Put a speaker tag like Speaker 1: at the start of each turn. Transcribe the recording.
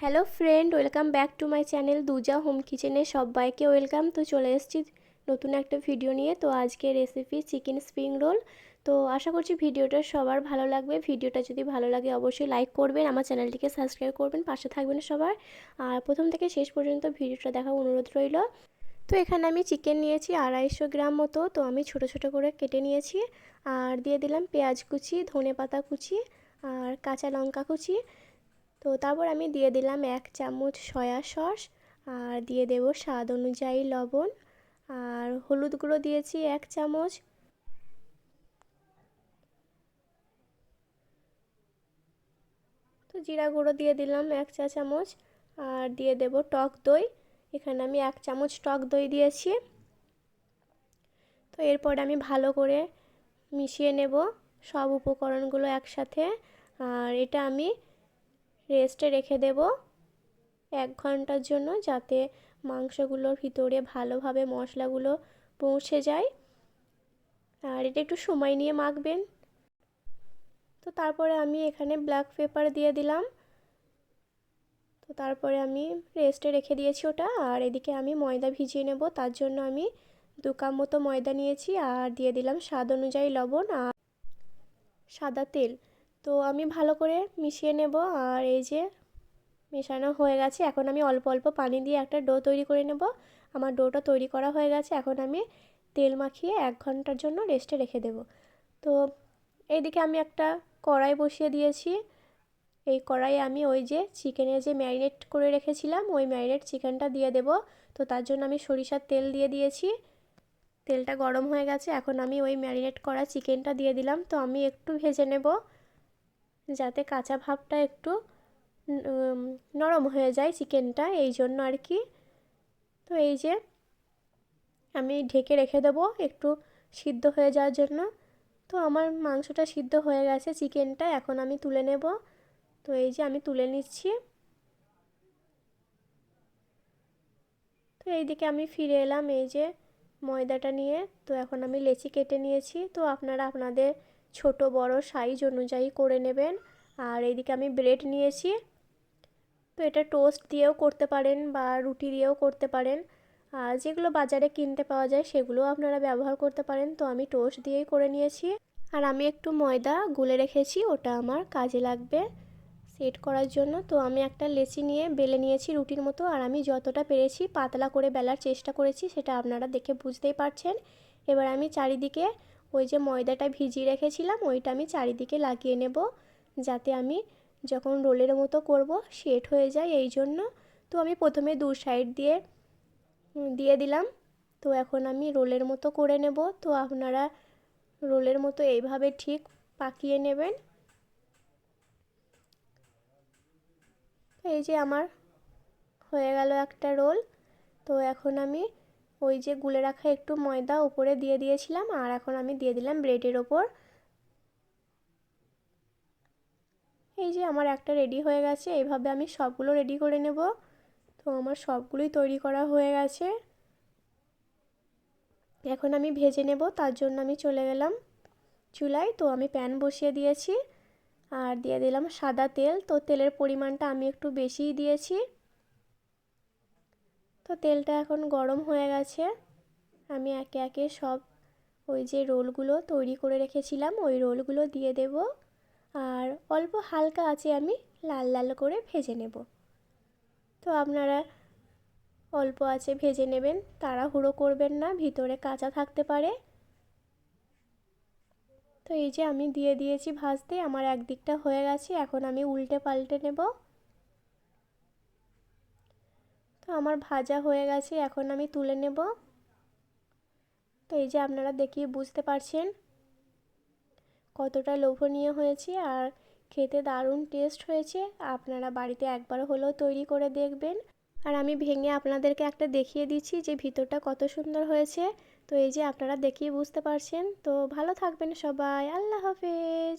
Speaker 1: Hello friend, welcome back to my channel Duja home কিচেনে সবাইকে welcome. তো চলে এসেছি নতুন একটা ভিডিও নিয়ে। তো আজকে রেসিপি চিকেন স্প্রিং রোল তো আশা করছি ভিডিওটা সবার ভালো লাগবে। ভিডিওটা যদি ভালো লাগে অবশ্যই লাইক করবেন, আমার চ্যানেলটিকে সাবস্ক্রাইব করবেন, পাশে থাকবেন সবার। আর প্রথম থেকে শেষ পর্যন্ত ভিডিওটা দেখা অনুরোধ রইল। তো এখানে আমি চিকেন নিয়েছি আড়াইশো গ্রাম মতো। তো আমি ছোট ছোট করে কেটে নিয়েছি। আর দিয়ে দিলাম পেঁয়াজ কুচি ধনে পাতা কুচি, আর কাঁচা লঙ্কা কুচি। তো তারপর আমি দিয়ে দিলাম এক চামচ সয়া সস আর দিয়ে দেব স্বাদ অনুযায়ী লবণ। আর হলুদ গুঁড়ো দিয়েছি এক চামচ। তো জিরা গুঁড়ো দিয়ে দিলাম এক চা চামচ। আর দিয়ে দেব টক দই। এখানে আমি এক চামচ টক দই দিয়েছি। তো এরপর আমি ভালো করে মিশিয়ে নেব সব উপকরণগুলো একসাথে। আর এটা আমি রেস্টে রেখে দেব এক ঘণ্টার জন্য যাতে মাংসগুলোর ভিতরে ভালোভাবে মশলাগুলো পৌঁছে যায়। আর এটা একটু সময় নিয়ে মাখবেন। তো তারপরে আমি এখানে ব্ল্যাক পেপার দিয়ে দিলাম। তো তারপরে আমি রেস্টে রেখে দিয়েছি ওটা। আর এদিকে আমি ময়দা ভিজিয়ে নেব। তার জন্য আমি দু কাপ মতো ময়দা নিয়েছি। আর দিয়ে দিলাম স্বাদ অনুযায়ী লবণ আর সাদা তেল। তো আমি ভালো করে মিশিয়ে নেব আর এই যে মেশানো হয়ে গেছে। এখন আমি অল্প অল্প পানি দিয়ে একটা ডো তৈরি করে নেব। আমার ডোটা তৈরি করা হয়ে গেছে। এখন আমি তেল মাখিয়ে এক ঘণ্টার জন্য রেস্টে রেখে দেব। তো এইদিকে আমি একটা কড়াই বসিয়ে দিয়েছি। এই কড়াইয়ে আমি ওই যে চিকেনের যে ম্যারিনেট করে রেখেছিলাম, ওই ম্যারিনেট চিকেনটা দিয়ে দেব। তো তার জন্য আমি সরিষার তেল দিয়ে দিয়েছি। তেলটা গরম হয়ে গেছে। এখন আমি ওই ম্যারিনেট করা চিকেনটা দিয়ে দিলাম। তো আমি একটু ভেজে নেব। যাতে কাঁচা ভাবটা একটু নরম হয়ে যায় চিকেনটা, এই জন্য আর কি। তো এই যে আমি ঢেকে রেখে দেবো একটু সিদ্ধ হয়ে যাওয়ার জন্য। তো আমার মাংসটা সিদ্ধ হয়ে গেছে চিকেনটা, এখন আমি তুলে নেব। তো এই যে আমি তুলে নিচ্ছি। তো এইদিকে আমি ফিরে এলাম এই যে ময়দাটা নিয়ে। তো এখন আমি লেচি কেটে নিয়েছি। তো আপনারা আপনাদের ছোট, বড় সাইজ অনুযায়ী করে নেবেন। আর এইদিকে আমি ব্রেড নিয়েছি। তো এটা টোস্ট দিয়েও করতে পারেন বা রুটি দিয়েও করতে পারেন। আর যেগুলো বাজারে কিনতে পাওয়া যায় সেগুলোও আপনারা ব্যবহার করতে পারেন। তো আমি টোস্ট দিয়েই করে নিয়েছি। আর আমি একটু ময়দা গুলে রেখেছি, ওটা আমার কাজে লাগবে সেট করার জন্য। তো আমি একটা লেচি নিয়ে বেলে নিয়েছি রুটির মতো। আর আমি যতটা পেরেছি পাতলা করে বেলার চেষ্টা করেছি, সেটা আপনারা দেখে বুঝতেই পারছেন। এবার আমি চারিদিকে ওই যে ময়দাটা ভিজিয়ে রেখেছিলাম, ওইটা আমি চারিদিকে লাগিয়ে নেব। যাতে আমি যখন রোলের মতো করব, সেট হয়ে যায় এই জন্য। তো আমি প্রথমে দু সাইড দিয়ে দিয়ে দিলাম। তো এখন আমি রোলের মতো করে নেব। তো আপনারা রোলের মতো এইভাবে ঠিক পাকিয়ে নেবেন। এই যে আমার হয়ে গেল একটা রোল। তো এখন আমি ওই যে গুলে রাখা একটু ময়দা উপরে দিয়ে দিয়েছিলাম, আর এখন আমি দিয়ে দিলাম ব্রেডের ওপর। এই যে আমার একটা রেডি হয়ে গেছে এইভাবে আমি সবগুলো রেডি করে নেব। তো আমার সবগুলোই তৈরি করা হয়ে গেছে। এখন আমি ভেজে নেব, তার জন্য আমি চলে গেলাম চুলায়। তো আমি প্যান বসিয়ে দিয়েছি, আর দিয়ে দিলাম সাদা তেল। তো তেলের পরিমাণটা আমি একটু বেশিই দিয়েছি। তো তেলটা এখন গরম হয়ে গেছে। আমি একে একে সব ওই যে রোলগুলো তৈরি করে রেখেছিলাম, ওই রোলগুলো দিয়ে দেব। আর অল্প হালকা আছে আমি লাল লাল করে ভেজে নেব। তো আপনারা অল্প আছে ভেজে নেবেন, তাড়াহুড়ো করবেন না, ভিতরে কাঁচা থাকতে পারে। তো এই যে আমি দিয়ে দিয়েছি ভাজতে, আমার একদিকটা হয়ে গেছে, এখন আমি উল্টে পাল্টে নেব। তো আমার ভাজা হয়ে গেছে, এখন আমি তুলে নেব। তো এই যে আপনারা দেখিয়ে বুঝতে পারছেন কতটা লোভনীয় হয়েছে আর খেতে দারুণ টেস্ট হয়েছে। আপনারা বাড়িতে একবার হলেও তৈরি করে দেখবেন। আর আমি ভেঙে আপনাদেরকে একটা দেখিয়ে দিচ্ছি যে ভিতরটা কত সুন্দর হয়েছে। তো এই যে আপনারা দেখিয়ে বুঝতে পারছেন। তো ভালো থাকবেন সবাই, আল্লাহ হাফেজ।